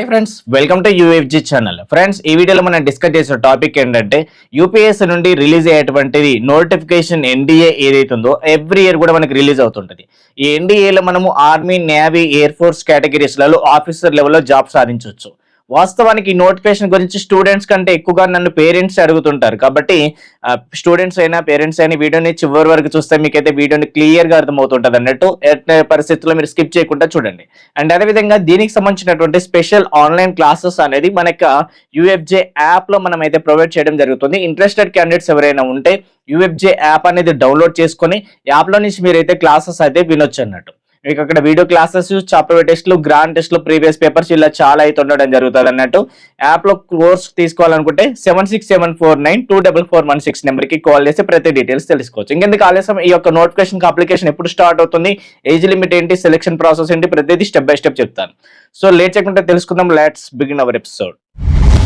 Hi friends welcome to UFG channel friends ఈ వీడియోలో మనం డిస్కస్ చేసిన టాపిక్ ఏంటంటే యూపీఎస్ నుండి రిలీజ్ అయ్యేటువంటిది నోటిఫికేషన్ ఎన్డీఏ ఏదైతే ఉందో ఎవ్రీ ఇయర్ కూడా మనకి రిలీజ్ అవుతుంటుంది. ఈ ఎన్డీఏలో మనము ఆర్మీ నేవీ ఎయిర్ ఫోర్స్ కేటగిరీస్లలో ఆఫీసర్ లెవెల్లో జాబ్ సాధించవచ్చు వాస్తవానికి నోటిఫికేషన్ గురించి స్టూడెంట్స్ కంటే ఎక్కువగా నన్ను పేరెంట్స్ అడుగుతుంటారు. కాబట్టి స్టూడెంట్స్ అయినా పేరెంట్స్ అయినా వీడియోని చివరి వరకు చూస్తే మీకైతే వీడియోని క్లియర్గా అన్నట్టు. ఎట్టి పరిస్థితుల్లో మీరు స్కిప్ చేయకుండా చూడండి. అండ్ అదేవిధంగా దీనికి సంబంధించినటువంటి స్పెషల్ ఆన్లైన్ క్లాసెస్ అనేది మనకి యూఎఫ్జే యాప్లో మనం అయితే ప్రొవైడ్ చేయడం జరుగుతుంది. ఇంట్రెస్టెడ్ క్యాండిడేట్స్ ఎవరైనా ఉంటే యూఎఫ్జే యాప్ అనేది డౌన్లోడ్ చేసుకొని యాప్లో నుంచి మీరైతే క్లాసెస్ అయితే వినొచ్చు అన్నట్టు. మీకు అక్కడ వీడియో క్లాసెస్ చాప్టర్ టెస్ట్లు గ్రాండ్ టెస్ట్లు ప్రీవియస్ పేపర్స్ ఇలా చాలా అయితే ఉండడం జరుగుతుంది అన్నట్టు. యాప్లో కోర్స్ తీసుకోవాలనుకుంటే seven six seven four nine two double four one six నెంబర్కి కాల్ చేసి ప్రతి డీటెయిల్స్ తెలుసుకోవచ్చు. ఇంకెందుకు ఆలస్యం? ఈ యొక్క నోటిఫికేషన్ అప్లికేషన్ ఎప్పుడు స్టార్ట్ అవుతుంది? ఏజ్ లిమిట్ ఏంటి? సెలెక్షన్ ప్రాసెస్ ఏంటి? ప్రతిదీ స్టెప్ బై స్టెప్ చెప్తాను. సో లేట్ చేయకుండా తెలుసుకుందాం. Let's begin our episode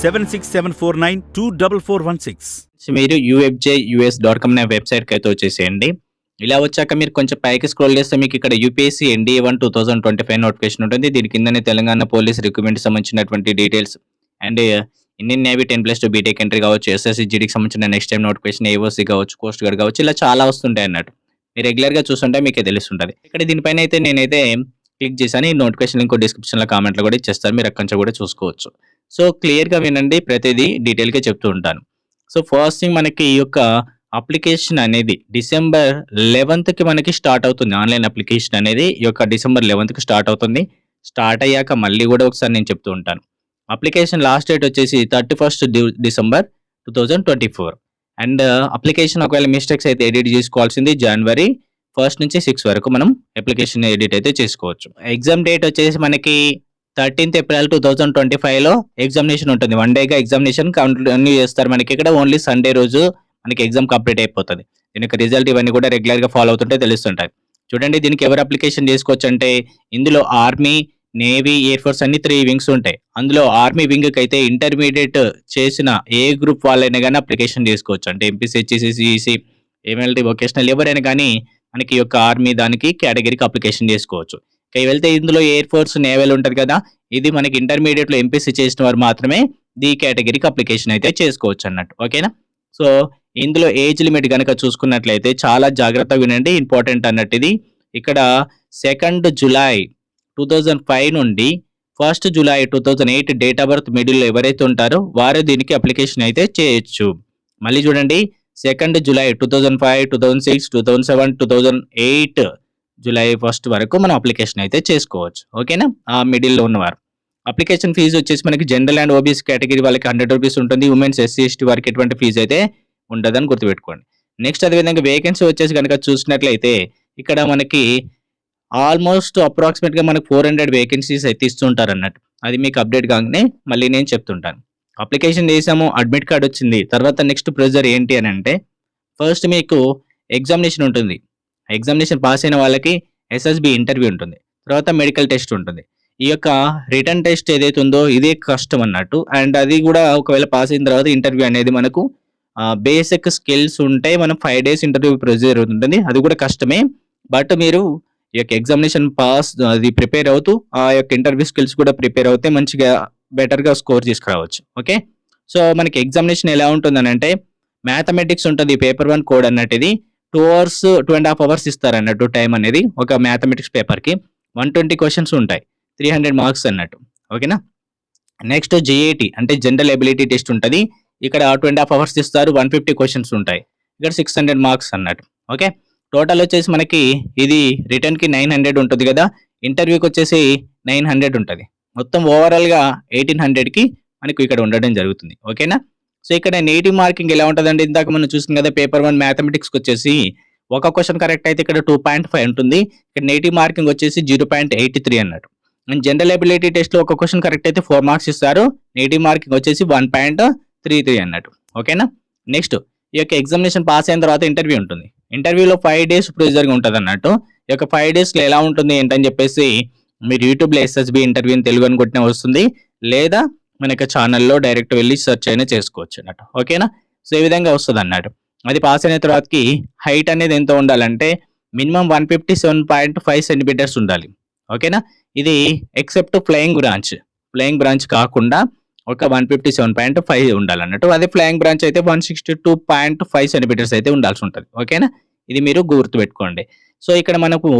Seven six seven four nine two double four one six మీరు యూఎఫ్జే యూఎస్ డాట్ కామ్ అనే వెబ్సైట్కి అయితే వచ్చేసేయండి. ఇలా వచ్చాక మీరు కొంచెం పైకి స్క్రోల్ చేస్తే మీకు ఇక్కడ UPSC N D one two thousand twenty five notification ఉంటుంది. దీని కిందనే తెలంగాణ పోలీస్ రిక్రూట్మెంట్ సంబంధించినటువంటి details and Indian navy ten plus two BTech entry కావచ్చు ఎస్ఎస్సీ జీడీకి సంబంధించిన నెక్స్ట్ టైం నోటిఫికేషన్ ఏఓసీ కావచ్చు కోస్ట్ గార్డ్ కావచ్చు ఇలా చాలా వస్తుంటాయి అన్నట్టు. మీరు రెగ్యులర్గా చూస్తుంటే మీకే తెలుస్తుంటుంది. ఇక్కడ దీనిపైన అయితే నేనైతే క్లిక్ చేశాను. ఈ నోటిఫికేషన్ ఇంకో డిస్క్రిప్షన్లో కామెంట్లో కూడా ఇచ్చేస్తాను. మీరు అక్కడి నుంచి కూడా చూసుకోవచ్చు. సో క్లియర్గా వినండి ప్రతిదీ డీటెయిల్గా చెప్తూ ఉంటాను. సో ఫస్ట్ థింగ్ మనకి ఈ యొక్క అప్లికేషన్ అనేది డిసెంబర్ లెవెన్త్కి మనకి స్టార్ట్ అవుతుంది. ఆన్లైన్ అప్లికేషన్ అనేది ఈ యొక్క డిసెంబర్ లెవెన్త్కి స్టార్ట్ అవుతుంది. స్టార్ట్ అయ్యాక మళ్ళీ కూడా ఒకసారి నేను చెప్తూ ఉంటాను. అప్లికేషన్ లాస్ట్ డేట్ వచ్చేసి thirty first December two thousand twenty four and application ఒకవేళ మిస్టేక్స్ అయితే ఎడిట్ చేసుకోవాల్సింది జనవరి ఫస్ట్ నుంచి సిక్స్ వరకు మనం అప్లికేషన్ ఎడిట్ అయితే చేసుకోవచ్చు. ఎగ్జామ్ డేట్ వచ్చేసి మనకి thirteenth April two thousand twenty ఫైవ్లో ఎగ్జామినేషన్ ఉంటుంది వన్ డేగా ఎగ్జామినేషన్ కంటిన్యూ చేస్తారు. మనకి ఇక్కడ ఓన్లీ సండే రోజు మనకి ఎగ్జామ్ కంప్లీట్ అయిపోతుంది. దీని యొక్క రిజల్ట్ ఇవన్నీ కూడా రెగ్యులర్గా ఫాలో అవుతుంటే తెలుస్తుంటాయి. చూడండి దీనికి ఎవరు అప్లికేషన్ చేసుకోవచ్చు అంటే ఇందులో ఆర్మీ నేవీ ఎయిర్ ఫోర్స్ అన్ని త్రీ వింగ్స్ ఉంటాయి. అందులో ఆర్మీ వింగ్కి అయితే ఇంటర్మీడియట్ చేసిన ఏ గ్రూప్ వాళ్ళైనా కానీ అప్లికేషన్ చేసుకోవచ్చు. అంటే ఎంపీసీ హెచ్ఈసీ సిఈసి వొకేషనల్ ఎవరైనా కానీ మనకి యొక్క ఆర్మీ దానికి కేటగిరీకి అప్లికేషన్ చేసుకోవచ్చు. ఇక వెళ్తే ఇందులో ఎయిర్ ఫోర్స్ నేవల్ ఉంటుంది కదా? ఇది మనకి ఇంటర్మీడియట్లో ఎంపీసీ చేసిన వారు మాత్రమే ది కేటగిరీకి అప్లికేషన్ అయితే చేసుకోవచ్చు అన్నట్టు. ఓకేనా? సో ఇందులో ఏజ్ లిమిట్ కనుక చూసుకున్నట్లయితే చాలా జాగ్రత్తగా వినండి ఇంపార్టెంట్ అన్నట్టు ఇది. ఇక్కడ second July two thousand five నుండి first July two thousand eight date of birth మిడిల్లో ఎవరైతే ఉంటారో వారే దీనికి అప్లికేషన్ అయితే చేయొచ్చు. మళ్ళీ చూడండి second July two thousand five two thousand six two thousand seven two thousand eight July first వరకు మనం అప్లికేషన్ అయితే చేసుకోవచ్చు. ఓకేనా? ఆ మిడిల్లో ఉన్నవారు. అప్లికేషన్ ఫీజు వచ్చేసి మనకి జనరల్ అండ్ ఓబీసీ కేటగిరీ వాళ్ళకి హండ్రెడ్ రూపీస్ ఉంటుంది. ఉమెన్స్ ఎస్సీ ఎస్టీ వారికి ఎటువంటి ఫీజు అయితే ఉండదని గుర్తుపెట్టుకోండి. నెక్స్ట్ అదేవిధంగా వేకెన్సీ వచ్చేసి కనుక చూసినట్లయితే ఇక్కడ మనకి ఆల్మోస్ట్ అప్రాక్సిమేట్గా మనకు మనకి ఫోర్ హండ్రెడ్ వేకెన్సీస్ అయితే ఇస్తుంటారు అన్నట్టు అది మీకు అప్డేట్ కాగానే మళ్ళీ నేను చెప్తుంటాను. అప్లికేషన్ చేసాము అడ్మిట్ కార్డ్ వచ్చింది. తర్వాత నెక్స్ట్ ప్రొసీజర్ ఏంటి అని అంటే ఫస్ట్ మీకు ఎగ్జామినేషన్ ఉంటుంది. ఎగ్జామినేషన్ పాస్ అయిన వాళ్ళకి ఎస్ఎస్బి ఇంటర్వ్యూ ఉంటుంది. తర్వాత మెడికల్ టెస్ట్ ఉంటుంది. ఈ యొక్క రిటర్న్ టెస్ట్ ఏదైతే ఉందో ఇదే కష్టం అన్నట్టు. అండ్ అది కూడా ఒకవేళ పాస్ అయిన తర్వాత ఇంటర్వ్యూ అనేది మనకు బేసిక్ స్కిల్స్ ఉంటే మనం ఫైవ్ డేస్ ఇంటర్వ్యూ ప్రొసీజర్ ఉంటుంది అది కూడా కష్టమే. బట్ మీరు ఈ యొక్క ఎగ్జామినేషన్ పాస్ అది ప్రిపేర్ అవుతూ ఆ యొక్క ఇంటర్వ్యూ స్కిల్స్ కూడా ప్రిపేర్ అవుతే మంచిగా బెటర్గా స్కోర్ తీసుకురావచ్చు. ఓకే? సో మనకి ఎగ్జామినేషన్ ఎలా ఉంటుందని అంటే మ్యాథమెటిక్స్ ఉంటుంది. పేపర్ వన్ కోడ్ అన్నట్టు ఇది. Two hours two and half hours ఇస్తారు అన్నట్టు టైం అనేది ఒక మ్యాథమెటిక్స్ పేపర్కి వన్ ట్వంటీ క్వశ్చన్స్ ఉంటాయి. త్రీ హండ్రెడ్ మార్క్స్ అన్నట్టు. ఓకేనా నెక్స్ట్ జేఏటి అంటే జనరల్ ఎబిలిటీ టెస్ట్ ఉంటుంది. ఇక్కడ టూ అండ్ హాఫ్ అవర్స్ ఇస్తారు వన్ ఫిఫ్టీ క్వశ్చన్స్ ఉంటాయి. ఇక్కడ సిక్స్ హండ్రెడ్ మార్క్స్ అన్నట్టు. ఓకే టోటల్ వచ్చేసి మనకి ఇది రిటర్న్కి నైన్ హండ్రెడ్ ఉంటుంది కదా? ఇంటర్వ్యూకి వచ్చేసి నైన్ హండ్రెడ్ ఉంటుంది. మొత్తం ఓవరాల్గా ఎయిటీన్ హండ్రెడ్కి మనకు ఇక్కడ ఉండడం జరుగుతుంది. ఓకేనా సో ఇక్కడ నెగిటివ్ మార్కింగ్ ఎలా ఉంటుందండి? ఇందాక మనం చూసిన కదా పేపర్ వన్ మ్యాథమెటిక్స్కి వచ్చేసి ఒక క్వశ్చన్ కరెక్ట్ అయితే ఇక్కడ టూ పాయింట్ ఫైవ్ ఉంటుంది. ఇక్కడ నెగిటివ్ మార్కింగ్ వచ్చేసి జీరో పాయింట్ ఎయిటీ త్రీ అన్నట్టు. అండ్ జనరల్ ఎబిలిటీ టెస్ట్లో ఒక క్వశ్చన్ కరెక్ట్ అయితే ఫోర్ మార్క్స్ ఇస్తారు. నెగిటివ్ మార్కింగ్ వచ్చేసి వన్ పాయింట్ త్రీ త్రీ అన్నట్టు. ఓకేనా నెక్స్ట్ ఈ యొక్క ఎగ్జామినేషన్ పాస్ అయిన తర్వాత ఇంటర్వ్యూ ఉంటుంది. ఇంటర్వ్యూలో ఫైవ్ డేస్ ప్రొసీజర్గా ఉంటుంది అన్నట్టు. ఈ యొక్క ఫైవ్ డేస్లో ఎలా ఉంటుంది ఏంటని చెప్పేసి మీరు యూట్యూబ్లో ఎస్ఎస్బి ఇంటర్వ్యూ అని తెలుగు అని కొట్టిన వస్తుంది. లేదా మన యొక్క ఛానల్లో డైరెక్ట్ వెళ్ళి సెర్చ్ అయినా చేసుకోవచ్చు అన్నట్టు ఓకేనా సో ఈ విధంగా వస్తుంది అన్నట్టు అది పాస్ అయిన తర్వాతకి హైట్ అనేది ఎంత ఉండాలంటే minimum one fifty seven point five centimetres ఉండాలి. ఓకేనా ఇది except flying branch flying branch కాకుండా ఒక one fifty seven point five ఉండాలన్నట్టు. అదే ఫ్లయింగ్ బ్రాంచ్ అయితే one sixty two point five centimetres అయితే ఉండాల్సి ఉంటుంది. ఓకేనా ఇది మీరు గుర్తుపెట్టుకోండి. సో ఇక్కడ మనకు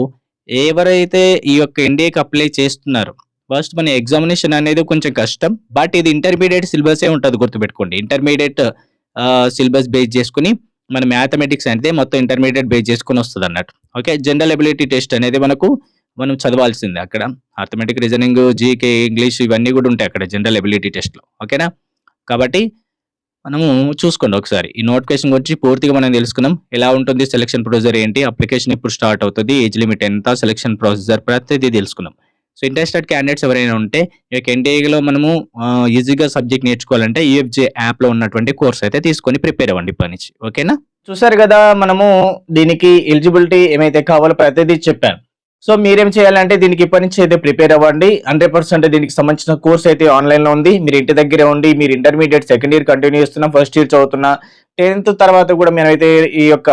ఎవరైతే ఈ యొక్క ఎన్డీఏకి అప్లై చేస్తున్నారో ఫస్ట్ మన ఎగ్జామినేషన్ అనేది కొంచెం కష్టం బట్ ఇది ఇంటర్మీడియట్ సిలబసే ఉంటుంది గుర్తుపెట్టుకోండి. ఇంటర్మీడియట్ సిలబస్ బేస్ చేసుకుని మన మ్యాథమెటిక్స్ అనేది మొత్తం ఇంటర్మీడియట్ బేస్ చేసుకుని వస్తుంది అన్నట్టు. ఓకే జనరల్ ఎబిలిటీ టెస్ట్ అనేది మనకు మనం చదవాల్సిందే అక్కడ. అర్థమెటిక్ రీజనింగ్ జీకే ఇంగ్లీష్ ఇవన్నీ కూడా ఉంటాయి అక్కడ జనరల్ ఎబిలిటీ టెస్ట్లో ఓకేనా కాబట్టి మనము చూసుకోండి ఒకసారి. ఈ నోటిఫికేషన్ గురించి పూర్తిగా మనం తెలుసుకుందాం ఎలా ఉంటుంది సెలక్షన్ ప్రొసీజర్ ఏంటి? అప్లికేషన్ ఎప్పుడు స్టార్ట్ అవుతుంది? ఏజ్ లిమిట్ ఎంత? సెలక్షన్ ప్రొసీజర్ ప్రతిదీ తెలుసుకుందాం సో ఇంట్రెస్టెడ్ క్యాండిడేట్స్ ఎవరైనా ఉంటే ఈ యొక్క ఎన్టీఏలో మనము ఈజీగా సబ్జెక్ట్ నేర్చుకోవాలంటే ఈఎఫ్జే యాప్లో ఉన్నటువంటి కోర్స్ అయితే తీసుకొని ప్రిపేర్ అవ్వండి ఇప్పటి నుంచి. ఓకేనా? చూసారు కదా మనము దీనికి ఎలిజిబిలిటీ ఏమైతే కావాలో ప్రతిదీ చెప్పాను. సో మీరేం చేయాలంటే దీనికి ఇప్పటి నుంచి అయితే ప్రిపేర్ అవ్వండి. హండ్రెడ్ పర్సెంట్ దీనికి సంబంధించిన కోర్స్ అయితే ఆన్లైన్లో ఉంది. మీరు ఇంటి దగ్గరే ఉండి మీరు ఇంటర్మీడియట్ సెకండ్ ఇయర్ కంటిన్యూ చేస్తున్నా ఫస్ట్ ఇయర్ చదువుతున్నా టెన్త్ తర్వాత కూడా మనమైతే ఈ యొక్క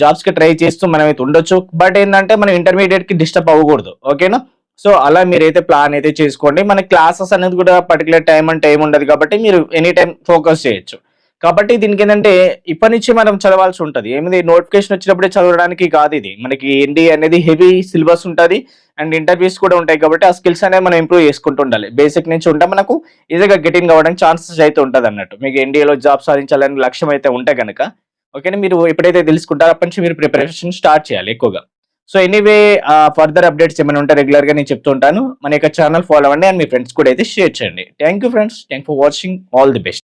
జాబ్స్కి ట్రై చేస్తూ మనమైతే ఉండొచ్చు. బట్ ఏంటంటే మనం ఇంటర్మీడియట్కి డిస్టర్బ్ అవ్వకూడదు. ఓకేనా? సో అలా మీరైతే ప్లాన్ అయితే చేసుకోండి. మన క్లాసెస్ అనేది కూడా పర్టికులర్ టైం అంటే టైం ఉండదు కాబట్టి మీరు ఎనీ టైం ఫోకస్ చేయొచ్చు. కాబట్టి దీనికి ఏంటంటే ఇప్పటి నుంచి మనం చదవాల్సి ఉంటుంది. ఏమిది? నోటిఫికేషన్ వచ్చినప్పుడే చదవడానికి కాదు ఇది. మనకి ఎన్డీ అనేది హెవీ సిలబస్ ఉంటుంది అండ్ ఇంటర్వ్యూస్ కూడా ఉంటాయి కాబట్టి ఆ స్కిల్స్ అనేవి మనం ఇంప్రూవ్ చేసుకుంటూ ఉండాలి. బేసిక్ నుంచి ఉంటే మనకు ఈజీగా గెటింగ్ అవ్వడానికి ఛాన్సెస్ అయితే ఉంటుంది అన్నట్టు. మీకు ఎన్డీఏలో జాబ్ సాధించాలని లక్ష్యం అయితే ఉంటే కనుక ఓకేనా మీరు ఎప్పుడైతే తెలుసుకుంటారో అప్పటి నుంచి మీరు ప్రిపరేషన్ స్టార్ట్ చేయాలి ఎక్కువగా. సో ఎనీవే ఫర్దర్ అప్డేట్స్ ఏమైనా ఉంటే రెగ్యులర్గా నేను చెప్తూ ఉంటాను. మన యొక్క ఛానల్ ఫాలో అవ్వండి అండ్ మీ ఫ్రెండ్స్ కూడా అయితే షేర్ చేయండి. Thank you friends. Thank for watching. All the best.